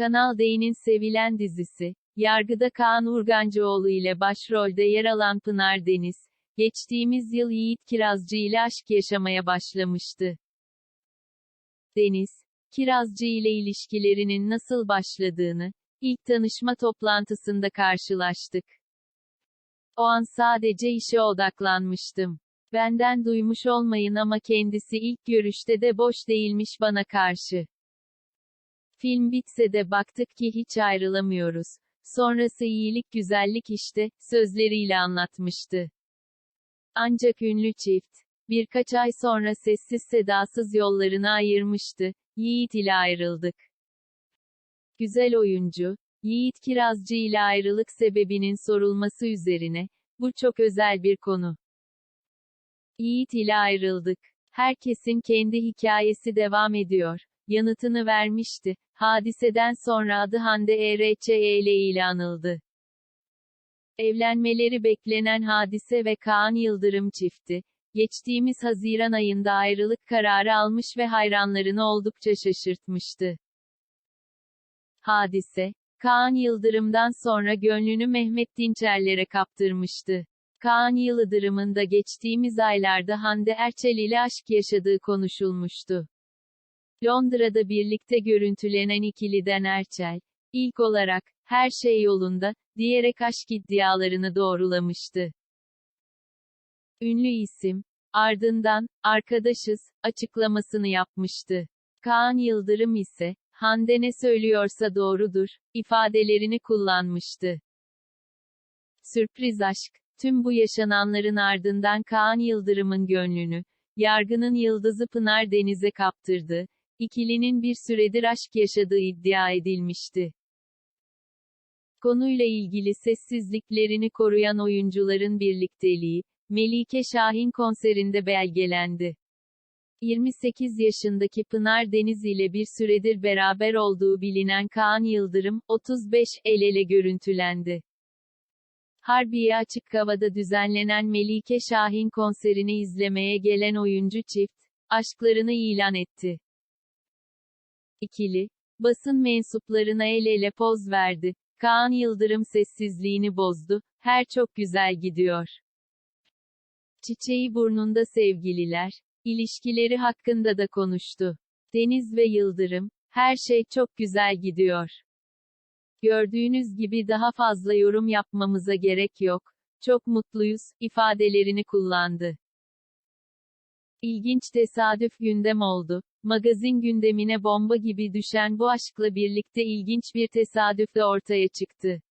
Kanal D'nin sevilen dizisi, Yargıda Kaan Urgancıoğlu ile başrolde yer alan Pınar Deniz, geçtiğimiz yıl Yiğit Kirazcı ile aşk yaşamaya başlamıştı. Deniz, Kirazcı ile ilişkilerinin nasıl başladığını, ilk tanışma toplantısında karşılaştık. O an sadece işe odaklanmıştım. Benden duymuş olmayın ama kendisi ilk görüşte de boş değilmiş bana karşı. Film bitse de baktık ki hiç ayrılamıyoruz. Sonrası iyilik güzellik işte, sözleriyle anlatmıştı. Ancak ünlü çift, birkaç ay sonra sessiz sedasız yollarını ayırmıştı, Yiğit ile ayrıldık. Güzel oyuncu, Yiğit Kirazcı ile ayrılık sebebinin sorulması üzerine, bu çok özel bir konu. Yiğit ile ayrıldık. Herkesin kendi hikayesi devam ediyor. Yanıtını vermişti. Hadiseden sonra adı Hande ERÇE ile ilanıldı. Evlenmeleri beklenen Hadise ve Kaan Yıldırım çifti, geçtiğimiz Haziran ayında ayrılık kararı almış ve hayranlarını oldukça şaşırtmıştı. Hadise, Kaan Yıldırım'dan sonra gönlünü Mehmet Dinçerlere kaptırmıştı. Kaan Yıldırım'ın da geçtiğimiz aylarda Hande Erçel ile aşk yaşadığı konuşulmuştu. Londra'da birlikte görüntülenen ikiliden Erçel, ilk olarak, her şey yolunda, diyerek aşk iddialarını doğrulamıştı. Ünlü isim, ardından, arkadaşız, açıklamasını yapmıştı. Kaan Yıldırım ise, Hande ne söylüyorsa doğrudur, ifadelerini kullanmıştı. Sürpriz aşk, tüm bu yaşananların ardından Kaan Yıldırım'ın gönlünü, yargının yıldızı Pınar Deniz'e kaptırdı, ikilinin bir süredir aşk yaşadığı iddia edilmişti. Konuyla ilgili sessizliklerini koruyan oyuncuların birlikteliği, Melike Şahin konserinde belgelendi. 28 yaşındaki Pınar Deniz ile bir süredir beraber olduğu bilinen Kaan Yıldırım, 35, el ele görüntülendi. Harbiye Açık Hava'da düzenlenen Melike Şahin konserini izlemeye gelen oyuncu çift, aşklarını ilan etti. İkili, basın mensuplarına el ele poz verdi. Kaan Yıldırım sessizliğini bozdu, her çok güzel gidiyor. Çiçeği burnunda sevgililer, ilişkileri hakkında da konuştu. Deniz ve Yıldırım, her şey çok güzel gidiyor. Gördüğünüz gibi daha fazla yorum yapmamıza gerek yok. Çok mutluyuz, ifadelerini kullandı. İlginç tesadüf gündem oldu. Magazin gündemine bomba gibi düşen bu aşkla birlikte ilginç bir tesadüf de ortaya çıktı.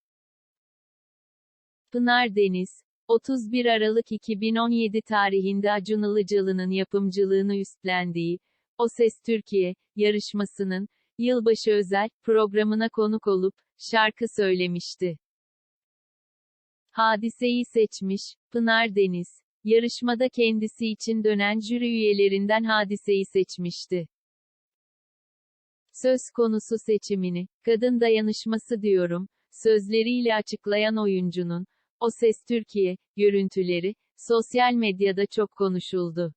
Pınar Deniz, 31 Aralık 2017 tarihinde Acun Ilıcalı'nın yapımcılığını üstlendiği, O Ses Türkiye, yarışmasının, yılbaşı özel, programına konuk olup, şarkı söylemişti. Hadiseyi seçmiş, Pınar Deniz, yarışmada kendisi için dönen jüri üyelerinden hadiseyi seçmişti. Söz konusu seçimini, kadın dayanışması diyorum, sözleriyle açıklayan oyuncunun, O Ses Türkiye, görüntüleri, sosyal medyada çok konuşuldu.